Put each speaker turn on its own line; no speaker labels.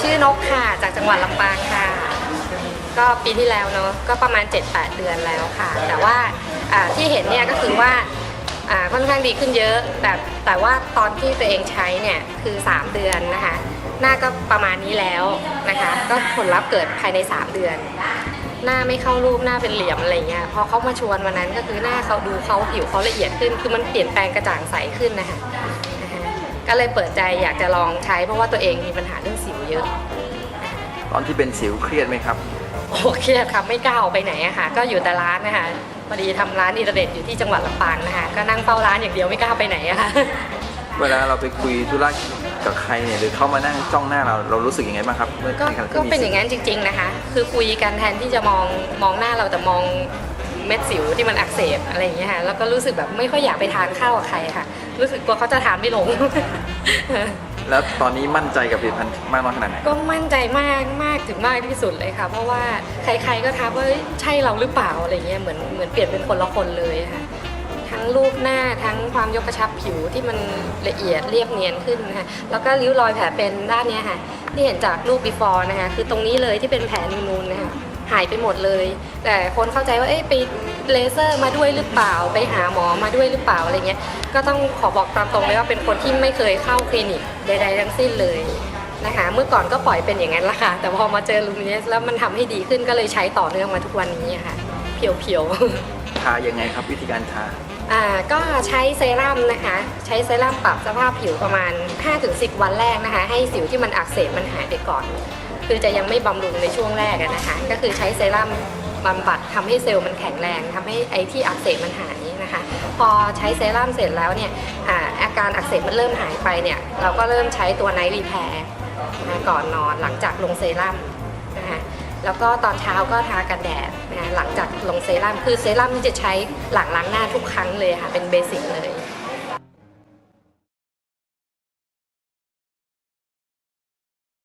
ชื่อนกค่ะ จากจังหวัดลำปางค่ะ ก็ปีที่แล้วเนาะ ก็ประมาณ 7-8 เดือนแล้วค่ะ แต่ว่าอ่าที่เห็นเนี่ยก็คือว่าอ่าค่อนข้างดีขึ้นเยอะ แต่แต่ว่าตอนที่ตัวเองใช้เนี่ยคือ 3 เดือนนะคะ หน้าก็ประมาณนี้แล้วนะคะ ก็ผลลัพธ์เกิดภายใน 3 เดือน หน้าไม่เข้ารูปหน้าเป็นเหลี่ยมอะไรเงี้ย พอเขามาชวนวันนั้นก็คือหน้าเขาดูเขาผิวเขาละเอียดขึ้น คือมันเปลี่ยนแปลงกระจ่างใสขึ้นนะคะนะคะ ก็เลยเปิดใจอยากจะลองใช้ เพราะว่าตัวเองมีปัญหาเรื่องสิวเยอะ
ตอนที่เป็นสิวเครียดไหมครับ
โอ้เครียดครับไม่กล้าออกไปไหนอะค่ะก็อยู่แต่ร้านนะคะพอดีทำร้านอินเทอร์เน็ตอยู่ที่จังหวัดลำปางนะคะก็นั่งเฝ้าร้านอย่างเดียวไม่กล้าไปไหนอะค่ะ
เวลาเราไปคุยธุระ กับใครเนี่ยหรือเขามานั่งจ้องหน้าเราเรารู้สึกยังไงบ้างครับเมื่อ
ก็
ในขณะที่
ก็
มี
เป็นอ
สิว
ย่างนั้นจริง ๆนะคะ คือคุยกันแทนที่จะมองมองหน้าเราแต่มองเม็ดสิวที่มันอักเสบอะไรอย่างเงี้ยค่ะแล้วก็รู้สึกแบบไม่ค่อยอยากไปทานข้าวกับใครค่ะ รู้สึกกลัวเขาจะทานไม่ลง
แล้วตอนนี้มั่นใจกับผลิตภัณฑ์มากน้อยขนาดไหน
ก็มั่นใจมากมากถึงมากที่สุดเลยค่ะ เพราะว่าใครๆก็ทักว่าเอ้ยใช่เราหรือเปล่าอะไรเงี้ยเหมือนเหมือนเปลี่ยนเป็นคนละคนเลยค่ะทั้ง รูปหน้าทั้งความยกกระชับผิวที่มันละเอียดเรียบเนียนขึ้นนะคะแล้วก็ริ้วรอยแผลเป็นด้านนี้ค่ะ ที่เห็นจากรูป before นะคะคือตรงนี้เลยที่เป็นแผลนูนๆนะคะหายไปหมดเลย แต่คนเข้าใจว่าเอ๊ะไปเลเซอร์มาด้วยหรือเปล่า ไปหาหมอมาด้วยหรือเปล่าอะไรเงี้ยก็ต้องขอบอกตามตรงเลยว่าเป็นคนที่ไม่เคยเข้าคลินิกใดๆทั้งสิ้นเลยนะคะเมื่อก่อนก็ปล่อยเป็นอย่างนั้นละค่ะ แต่พอมาเจอลูมิเนสแล้วมันทำให้ดีขึ้นก็เลยใช้ต่อเนื่องมาทุกวันนี้ค่ะ เพียวๆ
ทายังไงครับวิธีการทา
อ่าก็ใช้เซรั่มนะคะ ใช้เซรั่มปรับสภาพผิวประมาณ 5-10 วันแรกนะคะ ให้สิวที่มันอักเสบมันหายไปก่อน คือจะยังไม่บำรุงในช่วงแรกนะคะ ก็คือใช้เซรั่มบำบัดทำให้เซลล์มันแข็งแรงทำให้ไอที่อักเสบมันหายนะคะ พอใช้เซรั่มเสร็จแล้วเนี่ยอาอาการอักเสบมันเริ่มหายไปเนี่ย เราก็เริ่มใช้ตัวไนท์รีแพร์ก่อนนอนหลังจากลงเซรั่มนะคะ แล้วก็ตอนเช้าก็ทากันแดดนะหลังจากลงเซรั่มคือเซรั่มที่จะใช้หลังล้างหน้าทุกครั้งเลยค่ะเป็นเบสิกเลย